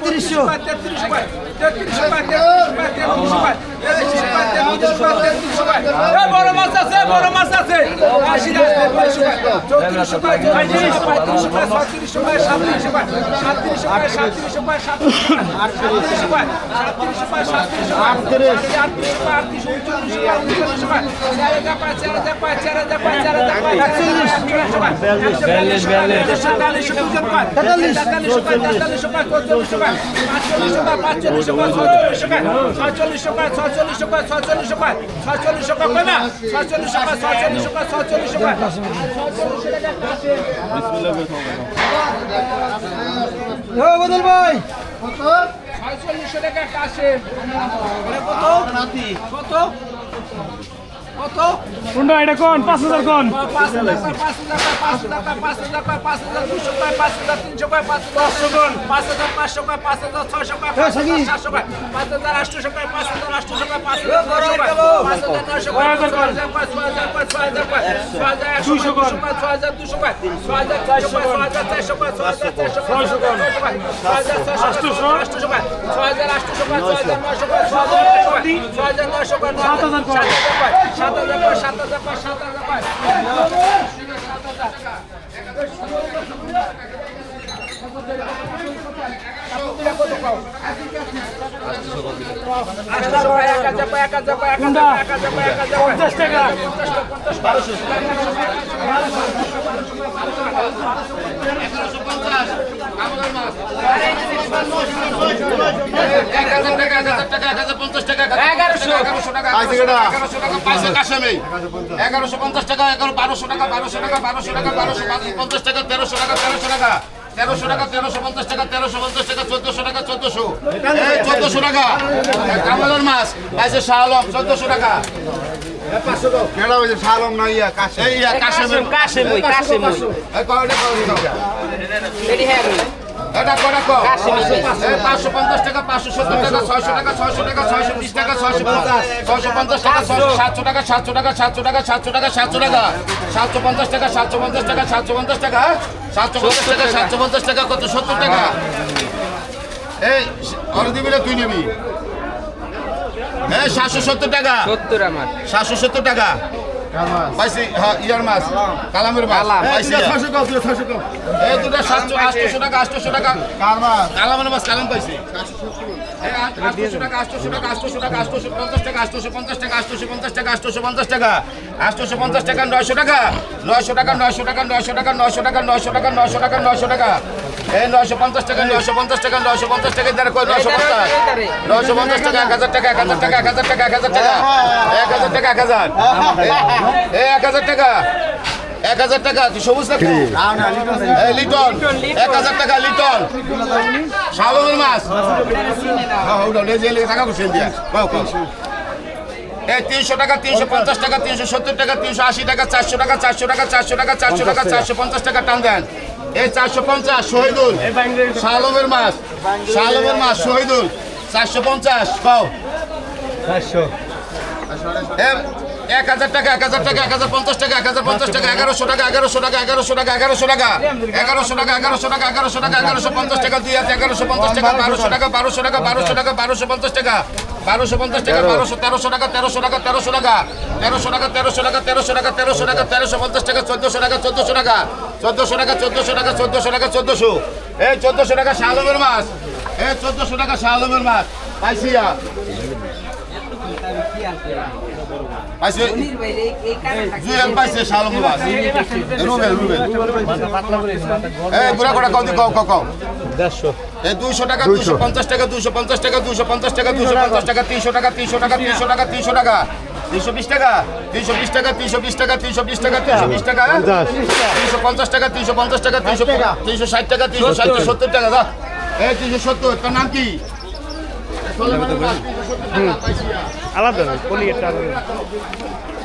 তেত্রিশশো পায় পায় পায় পায় পায় পায় পায় বড় মাছ আছে বড় মাছ আছে। আশি পায় চৌত্রিশশো পায় চৌত্রিশশো পায় পঁয়ত্রিশশো পায় ছত্রিশশো পায় সাতত্রিশশো পায় সাতত্রিশশো পায় সাতত্রিশশো পায় সাতত্রিশশো পায় সাতত্রিশশো পায় সাতত্রিশশো পায় আটত্রিশশো পায় আটত্রিশশো উনচল্লিশশো পায় উনচল্লিশশো পায় চার হাজার পায় চার হাজার পায় চার হাজার পায় চার হাজার পায় একচল্লিশশো পায় বিয়াল্লিশ বিয়াল্লিশ তেতাল্লিশশো পায় তেতাল্লিশশো পায় তেতাল্লিশশো পায় চৌচল্লিশশো পায় পাঁচচল্লিশশো পায় পাঁচচল্লিশশো পায় ছচল্লিশশো পায় ছচল্লিশশো পায় ছচল্লিশশো পায় ছচল্লিশশো পায় ছচল্লিশশো টাকা কয় না? ছয়চল্লিশ টাকা ছয়চল্লিশ টাকা ছয়চল্লিশ টাকা বদল ভাই। কত ছয়চল্লিশশো টাকা কাশে কত? কত? কত কোনটা এটা কোন পাঁচ হাজার কোন পাঁচ হাজার পায়, পাঁচ হাজার পায়, পাঁচ হাজার পায়, পাঁচ হাজার পাঁচ হাজার দুশো পায়, পাঁচ হাজার তিনশো পায়, পাঁচ হাজার পাঁচশো পায়, পাঁচ হাজার পাঁচশো পায়, পাঁচ হাজার পাঁচ হাজার সাতশো পায়, পাঁচ হাজার পাঁচ হাজার হাজার পাঁচ হাজার ছয় হাজার ছয় হাজার পায়, ছয় হাজার ছয় হাজার পায়, ছয় হাজার পায়, ছয় হাজার ছয় হাজার ছয় হাজার ছয় হাজার ছয় হাজার ছয় হাজার ছয় হাজার ছয় হাজার সাত হাজার সাত হাজার সাত হাজার সাত হাজার আটশো হাজার এক হাজার পায়, এক হাজার এক হাজার এক হাজার এক হাজার হাজার কোটি ছয় হাজার নয়শো সাত হাজার সাত হাজার পাঁচ সাত হাজার পাঁচ সাত হাজার পাঁচ পঞ্চাশ টাকা। পঞ্চাশ এগারোশো পঞ্চাশ টাকা এগারো বারোশো টাকা বারোশো টাকা বারোশো টাকা বারোশো পঞ্চাশ টাকা তেরোশো টাকা তেরোশো টাকা তেরোশো টাকা তেরোশো পঞ্চাশ টাকা তেরোশো পঞ্চাশ টাকা চোদ্দশো টাকা চোদ্দশো চোদ্দশো টাকা কামালের মাছ পাইছে শাহ আলম চোদ্দশো টাকা কেডা হইছে শালম না ইয়া কাশে এই কাশেমের কাশিমই কাশিমই এই কয়টা কয়টা এটি হ্যাঁ এটা কটা কো এই পাঁচশো পঞ্চাশ টাকা পাঁচশো সত্তর টাকা ছয়শো টাকা ছয়শো টাকা ছয়শো বিশ টাকা ছয়শো ছয়শো পঞ্চাশ টাকা সাতশো টাকা সাতশো টাকা সাতশো টাকা সাতশো টাকা সাতশো টাকা। সাতশো পঞ্চাশ টাকা সাতশো পঞ্চাশ টাকা সাতশো পঞ্চাশ টাকা সাতশো পঞ্চাশ টাকা সাতশো পঞ্চাশ টাকা কত? সত্তর টাকা। এই অরে দিবি না তুই নিবি। এই সাতশো সত্তর টাকা। সত্তর আমার। সাতশো সত্তর টাকা। পাইছি হ্যাঁ ইয়ার মাছ। কালামের মাছ। পাইছি ছয়শো কম তুই কম এই দুটা সাতশো আটশো টাকা আটশো টাকা। কালামের মাছ কালাম পাইছি। আটশোশো টাকা আটশোশো টাকা আটশোশো টাকা আটশোশো পঞ্চাশ টাকা আটশোশো পঞ্চাশ টাকা আটশোশো পঞ্চাশ টাকা আটশোশো পঞ্চাশ টাকা আটশোশো পঞ্চাশ টাকা নয়শো টাকা নয়শো টাকা নয়শো টাকা নয়শো টাকা নয়শো টাকা নয়শো টাকা নয়শো টাকা নয়শো টাকা এই নয়শো পঞ্চাশ টাকা নয়শো পঞ্চাশ টাকা নয়শো পঞ্চাশ টাকা দ্বারা কই নয়শো পঞ্চাশ নয়শো পঞ্চাশ টাকা এক হাজার টাকা এক হাজার টাকা এক হাজার টাকা এক হাজার টাকা এক হাজার টাকা এক হাজার। এই এক হাজার টাকা এক হাজার টাকা তুই সবুজ লিটন এক হাজার টাকা লিটন। শালমের মাছ। হ্যাঁ, দিয়া কও এই তিনশো টাকা তিনশো পঞ্চাশ টাকা তিনশো সত্তর টাকা তিনশো আশি টাকা চারশো টাকা চারশো টাকা চারশো টাকা চারশো টাকা চারশো পঞ্চাশ টাকা টান দেন। এই চারশো পঞ্চাশ শহীদুল। শালমের মাছ। শালমের মাছ শহীদুল। চারশো পঞ্চাশ কও। এ- এক হাজার টাকা এক হাজার টাকা এক হাজার পঞ্চাশ টাকা এক হাজার পঞ্চাশ টাকা এগারোশো টাকা এগারোশো টাকা এগারোশো টাকা এগারোশো টাকা এগারোশো টাকা এগারোশো টাকা এগারোশো টাকা এগারোশো পঞ্চাশ টাকা দুই হাজার এগারোশো পঞ্চাশ টাকা বারোশো টাকা বারোশো টাকা বারোশো টাকা বারোশো পঞ্চাশ টাকা বারোশো পঞ্চাশ টাকা বারোশো তেরোশো টাকা তেরোশো টাকা তেরোশো টাকা তেরোশো টাকা তেরোশো টাকা তেরোশো টাকা তেরোশো টাকা তেরোশো পঞ্চাশ টাকা চোদ্দশো টাকা চোদ্দশো টাকা চোদ্দশো টাকা চোদ্দশো টাকা চোদ্দশো টাকা, চোদ্দশো। এই চোদ্দশো টাকা শালমের মাছ। এই চোদ্দশো টাকা শালমের মাছ। পাইছিয়া পাইছে। এই দুইশো টাকা দুইশো। পঞ্চাশ টাকা দুইশো পঞ্চাশ টাকা দুইশো পঞ্চাশ টাকা দুইশো পঞ্চাশ টাকা তিনশো টাকা তিনশো টাকা তিনশো টাকা তিনশো টাকা তিনশো বিশ টাকা তিনশো বিশ টাকা তিনশো বিশ টাকা তিনশো বিশ টাকা তিনশো বিশ টাকা তিনশো পঞ্চাশ টাকা তিনশো পঞ্চাশ টাকা তিনশো তিনশো ষাট টাকা তিনশো ষাট সত্তর টাকা দা এই তিনশো সত্তর তোর নাম কি? আলাদা নয় কোন ইয়েটা আলাদা